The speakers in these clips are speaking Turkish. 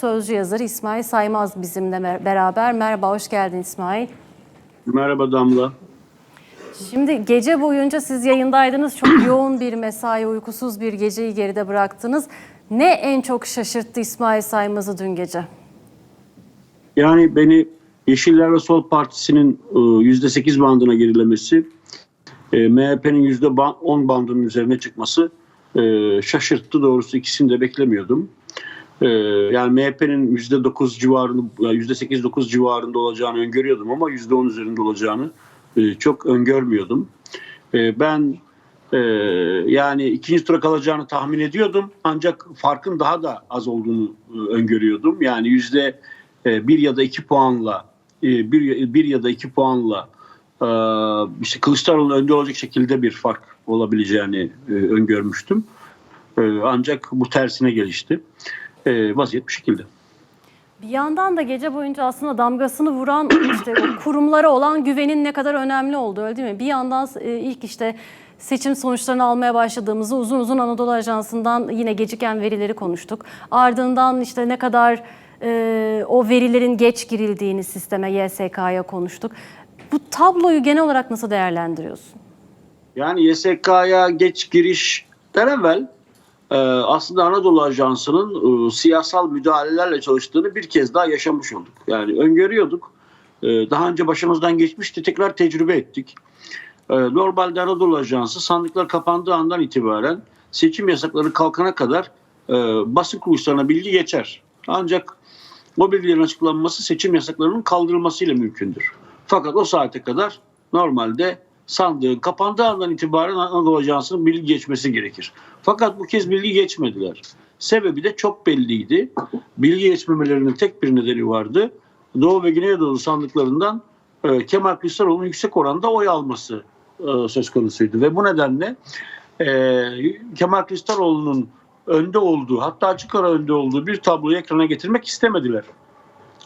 Sözcü yazarı İsmail Saymaz bizimle beraber. Merhaba, hoş geldin İsmail. Merhaba Damla. Şimdi gece boyunca siz yayındaydınız. Çok yoğun bir mesai, uykusuz bir geceyi geride bıraktınız. Ne en çok şaşırttı İsmail Saymaz'ı dün gece? Yani beni Yeşiller ve Sol Partisi'nin e, %8 bandına gerilemesi, e, MHP'nin %10 bandının üzerine çıkması e, şaşırttı doğrusu ikisini de beklemiyordum. E, Yani MHP'nin %9 civarında, yani %8-9 civarında olacağını öngörüyordum ama %10 üzerinde olacağını e, çok öngörmüyordum. E, Ben e, yani ikinci tura kalacağını tahmin ediyordum ancak farkın daha da az olduğunu e, öngörüyordum. Yani yüzde bir ya da iki puanla bir, bir ya da iki puanla işte Kılıçdaroğlu'nun önde olacak şekilde bir fark olabileceğini öngörmüştüm. Ancak bu tersine gelişti. E, Vaziyet bu şekilde. Bir yandan da gece boyunca aslında damgasını vuran işte kurumlara olan güvenin ne kadar önemli olduğu öyle değil mi? Bir yandan e, ilk işte seçim sonuçlarını almaya başladığımızda uzun uzun Anadolu Ajansı'ndan yine geciken verileri konuştuk. Ardından işte ne kadar e, o verilerin geç girildiğini sisteme YSK'ya konuştuk. Bu tabloyu genel olarak nasıl değerlendiriyorsun? Yani YSK'ya geç girişten evvel e, aslında Anadolu Ajansı'nın e, siyasal müdahalelerle çalıştığını bir kez daha yaşamış olduk. Yani öngörüyorduk. E, daha önce başımızdan geçmişti. Tekrar tecrübe ettik. E, normalde Anadolu Ajansı sandıklar kapandığı andan itibaren seçim yasakları kalkana kadar e, basın kuruluşlarına bilgi geçer. Ancak o bilgilerin açıklanması seçim yasaklarının kaldırılmasıyla mümkündür. Fakat o saate kadar normalde sandığın kapandığı andan itibaren Anadolu Ajansı'nın bilgi geçmesi gerekir. Fakat bu kez bilgi geçmediler. Sebebi de çok belliydi. Bilgi geçmemelerinin tek bir nedeni vardı. Doğu ve Güneydoğu sandıklarından e, Kemal Kılıçdaroğlu'nun yüksek oranda oy alması e, söz konusuydu. Ve bu nedenle e, Kemal Kılıçdaroğlu'nun önde olduğu hatta açık ara önde olduğu bir tabloyu ekrana getirmek istemediler.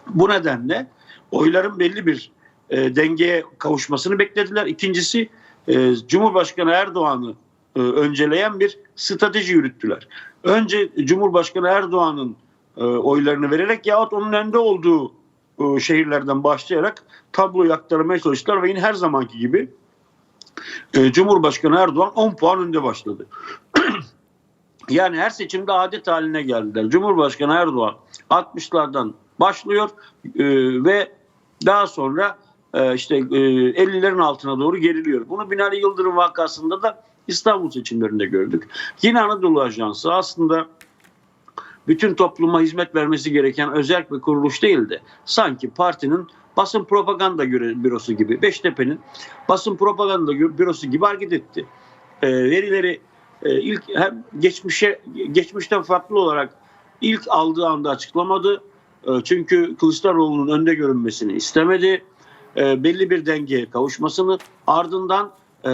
Bu nedenle oyların belli bir e, dengeye kavuşmasını beklediler. İkincisi e, Cumhurbaşkanı Erdoğan'ı e, önceleyen bir strateji yürüttüler. Önce Cumhurbaşkanı Erdoğan'ın e, oylarını vererek yahut onun önde olduğu e, şehirlerden başlayarak tabloyu aktarmaya çalıştılar ve yine her zamanki gibi e, Cumhurbaşkanı Erdoğan 10 puan önde başladı. Yani her seçimde adet haline geldiler. Cumhurbaşkanı Erdoğan 60'lardan başlıyor e, ve daha sonra işte e, 50'lerin altına doğru geriliyor. Bunu Binali Yıldırım vakasında da İstanbul seçimlerinde gördük. Yine Anadolu Ajansı aslında bütün topluma hizmet vermesi gereken özel bir kuruluş değildi. Sanki partinin basın propaganda bürosu gibi, Beştepe'nin basın propaganda bürosu gibi hareket etti. E, verileri e, ilk hem geçmişe geçmişten farklı olarak ilk aldığı anda açıklamadı. E, çünkü Kılıçdaroğlu'nun önde görünmesini istemedi. E, belli bir dengeye kavuşmasını ardından e,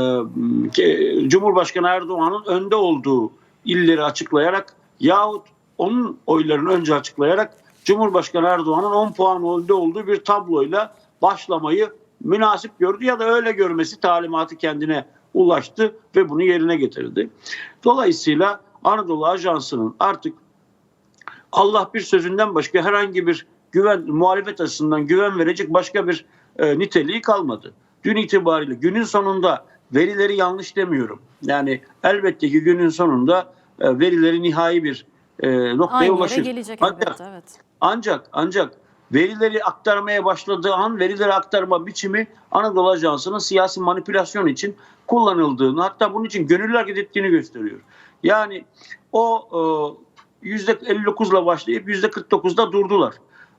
Cumhurbaşkanı Erdoğan'ın önde olduğu illeri açıklayarak yahut onun oylarını önce açıklayarak Cumhurbaşkanı Erdoğan'ın 10 puan önde olduğu bir tabloyla başlamayı münasip gördü ya da öyle görmesi talimatı kendine ulaştı ve bunu yerine getirdi. Dolayısıyla Anadolu Ajansı'nın artık Allah bir sözünden başka herhangi bir güven muhalefet açısından güven verecek başka bir e, niteliği kalmadı. Dün itibariyle günün sonunda verileri yanlış demiyorum. Yani elbette ki günün sonunda e, verileri nihai bir e, noktaya Aynı ulaşır. gelecek Ancak- elbette evet. ancak ancak verileri aktarmaya başladığı an verileri aktarma biçimi Anadolu Ajansı'nın siyasi manipülasyon için kullanıldığını hatta bunun için gönüllü hareket ettiğini gösteriyor. Yani o e, %59'la başlayıp %49'da durdular.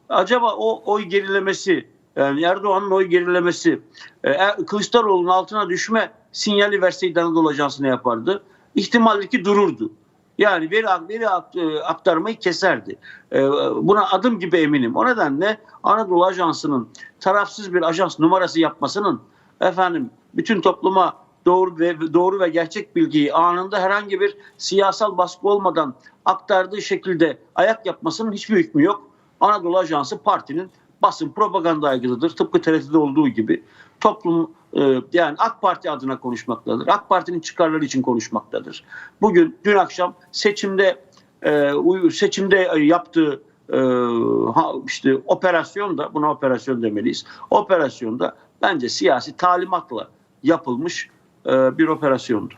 Acaba o oy gerilemesi yani Erdoğan'ın oy gerilemesi e, Er- Kılıçdaroğlu'nun altına düşme sinyali verseydi Anadolu Ajansı ne yapardı? İhtimalli ki dururdu. Yani veri, veri e, aktarmayı keserdi. E, Buna adım gibi eminim. O nedenle Anadolu Ajansı'nın tarafsız bir ajans numarası yapmasının efendim bütün topluma doğru ve doğru ve gerçek bilgiyi anında herhangi bir siyasal baskı olmadan aktardığı şekilde ayak yapmasının hiçbir hükmü yok. Anadolu Ajansı partinin basın propaganda aygıtıdır. Tıpkı TRT'de olduğu gibi toplum e, yani AK Parti adına konuşmaktadır. AK Parti'nin çıkarları için konuşmaktadır. Bugün dün akşam seçimde e, seçimde e, yaptığı işte operasyonda buna operasyon demeliyiz. Operasyonda bence siyasi talimatla yapılmış bir operasyondu.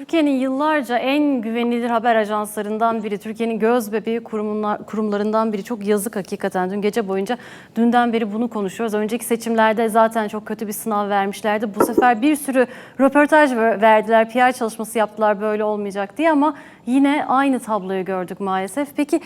Türkiye'nin yıllarca en güvenilir haber ajanslarından biri, Türkiye'nin göz bebeği kurumlar, kurumlarından biri. Çok yazık hakikaten. Dün gece boyunca, dünden beri bunu konuşuyoruz. Önceki seçimlerde zaten çok kötü bir sınav vermişlerdi. Bu sefer bir sürü röportaj ver- verdiler, PR çalışması yaptılar böyle olmayacak diye ama yine aynı tabloyu gördük maalesef. Peki